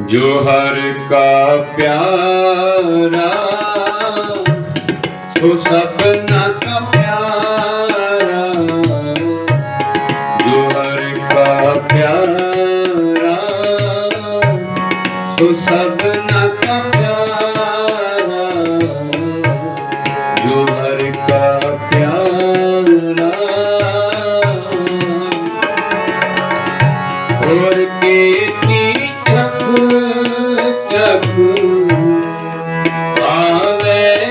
ਜੋ ਹਰ ਕਾ ਪਿਆਰਾ, ਸੋ ਸਭਨਾ ਕਾ ਪਿਆਰਾ। ਕਾ ਪਿਆਰਾ, ਸੋ ਸਭਨਾ ਕਾ ਕਾ ਪਿਆਰਾ Amen.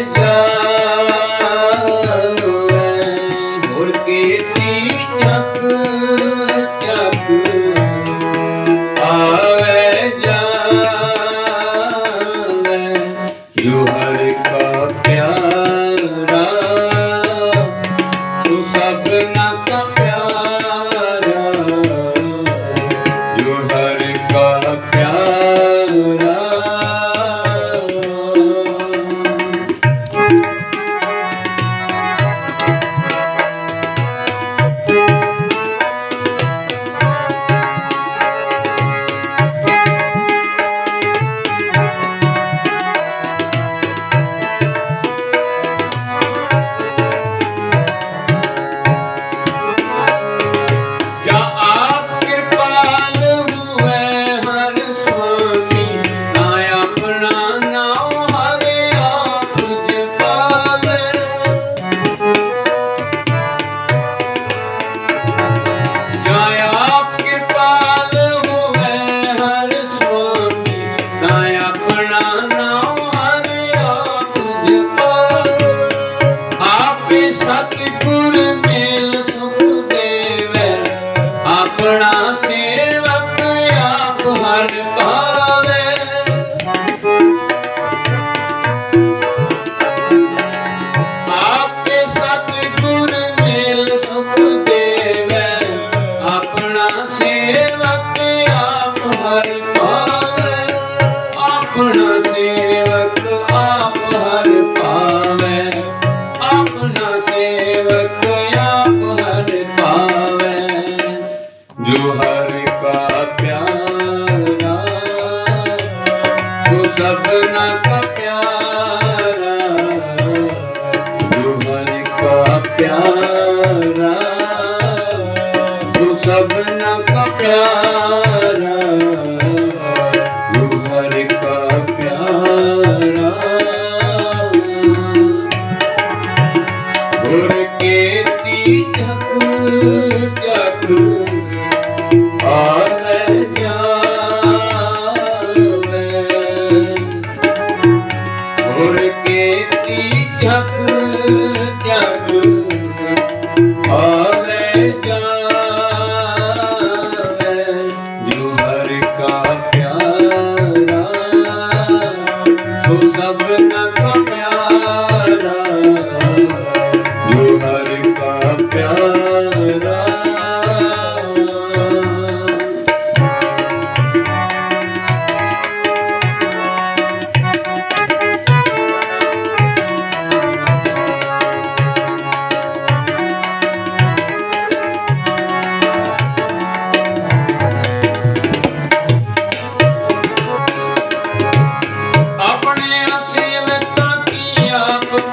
ਆਪਣਾ ਸੇਵਕ ਆਪ ਹਰ ਭਾਵੇ ਆਪੇ ਸਤਿਗੁਰ ਮੇਲ ਸੁਖ ਦੇਵੇ। ਆਪਣਾ ਸੇਵਕ ਆਪ ਹਰ ਭਾਵੇ ਆਪਣਾ ਸੇਵਕ ਆਪ ਹਰ ਭਾਵੇ ਆਪਣਾ ਸੇਵਕ ਸਭਨਾ ਕਾ ਪਿਆਰਾ ਗੁਰੂ ਹਰਿ ਕਾ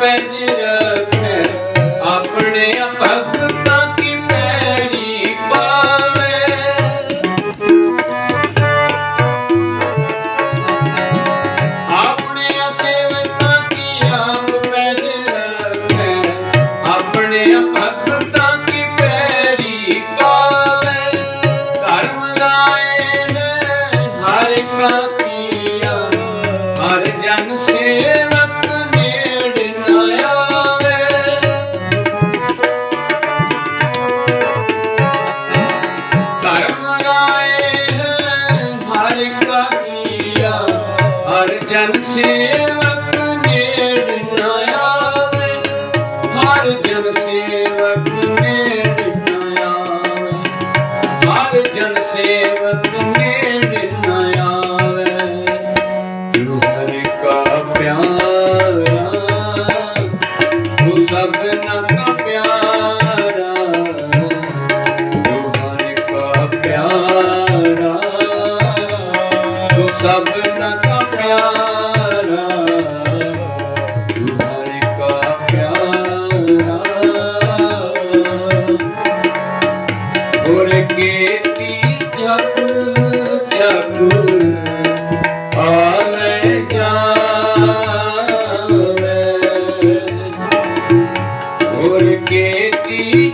ਪੈਜ ਰੱਖੇ। ਆਪਣੇ ਅਪਗ জানছি